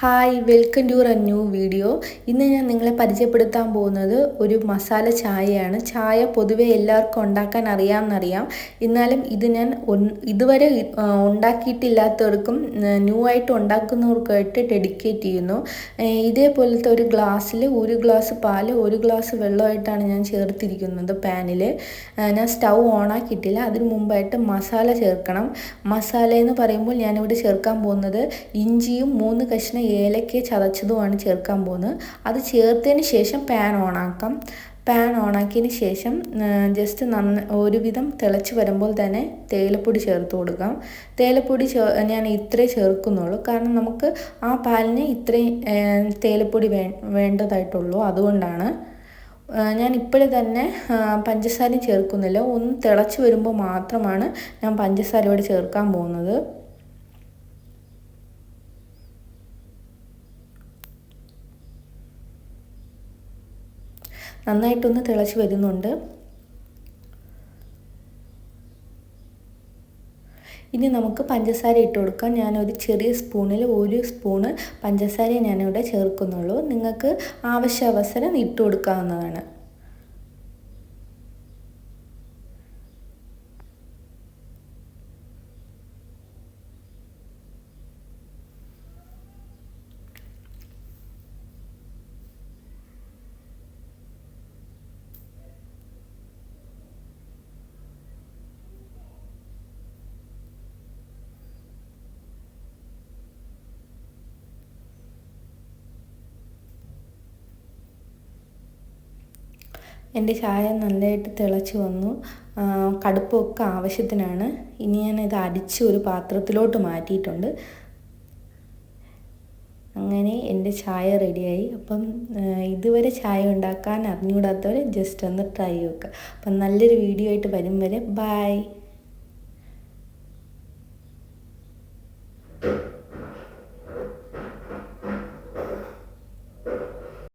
Hi welcome to a new video ഇന്ന് ഞാൻ നിങ്ങളെ പരിചയപ്പെടുത്താൻ പോകുന്നത് ഒരു മസാല ചായയാണ്. ചായ പൊതുവെ എല്ലാവർക്കും ഉണ്ടാക്കാൻ അറിയാമെന്നറിയാം. എന്നാലും ഇത് ഞാൻ ഇതുവരെ ഉണ്ടാക്കിയിട്ടില്ലാത്തവർക്കും ന്യൂ ആയിട്ട് ഉണ്ടാക്കുന്നവർക്കായിട്ട് ഡെഡിക്കേറ്റ് ചെയ്യുന്നു. ഇതേപോലത്തെ ഒരു ഗ്ലാസ്സിൽ ഒരു ഗ്ലാസ് പാൽ ഒരു ഗ്ലാസ് വെള്ളമായിട്ടാണ് ഞാൻ ചേർത്തിരിക്കുന്നത് പാനിൽ ഞാൻ സ്റ്റൗ ഓണാക്കിയിട്ടില്ല. അതിന് മുമ്പായിട്ട് മസാല ചേർക്കണം. മസാല എന്ന് പറയുമ്പോൾ ഞാനിവിടെ ചേർക്കാൻ പോകുന്നത് ഇഞ്ചിയും മൂന്ന് കഷ്ണം ഏലക്ക ചതച്ചതുമാണ് ചേർക്കാൻ പോകുന്നത്. അത് ചേർത്തതിന് ശേഷം പാൻ ഓണാക്കാം പാൻ ഓണാക്കിയതിന് ശേഷം ജസ്റ്റ് നന്ന ഒരുവിധം തിളച്ച് വരുമ്പോൾ തന്നെ തേയിലപ്പൊടി ചേർത്ത് കൊടുക്കാം. തേയിലപ്പൊടി ചേ ഞാൻ ഇത്രേ ചേർക്കുന്നുള്ളൂ. കാരണം നമുക്ക് ആ പാലിന് ഇത്രയും തേയിലപ്പൊടി വേ വേണ്ടതായിട്ടുള്ളൂ. അതുകൊണ്ടാണ് ഞാൻ ഇപ്പോഴും തന്നെ പഞ്ചസാര പഞ്ചസാരയും ചേർക്കുന്നില്ല. ഒന്ന് തിളച്ച് വരുമ്പോൾ മാത്രമാണ് ഞാൻ പഞ്ചസാര ഇവിടെ ചേർക്കാൻ പോകുന്നത്. നന്നായിട്ടൊന്ന് തിളച്ച് വരുന്നുണ്ട്. ഇനി നമുക്ക് പഞ്ചസാര ഇട്ട് കൊടുക്കാം. ഞാനൊരു ചെറിയ സ്പൂണിൽ ഒരു സ്പൂണ് പഞ്ചസാര ഞാനിവിടെ ചേർക്കുന്നുള്ളൂ. നിങ്ങൾക്ക് ആവശ്യാവസരം ഇട്ട് കൊടുക്കാവുന്നതാണ്. എന്റെ ചായ നല്ലതായിട്ട് തിളച്ച് വന്നു. കടുപ്പമൊക്കെ ആവശ്യത്തിനാണ്. ഇനി ഞാൻ ഇത് അടിച്ച് ഒരു പാത്രത്തിലോട്ട് മാറ്റിയിട്ടുണ്ട്. അങ്ങനെ എന്റെ ചായ റെഡിയായി. അപ്പം ഇതുവരെ ചായ ഉണ്ടാക്കാൻ അറിഞ്ഞുകൂടാത്തവർ ജസ്റ്റ് ഒന്ന് ട്രൈ വെക്കുക അപ്പം നല്ലൊരു വീഡിയോ ആയിട്ട് വരും വരെ. ബായ്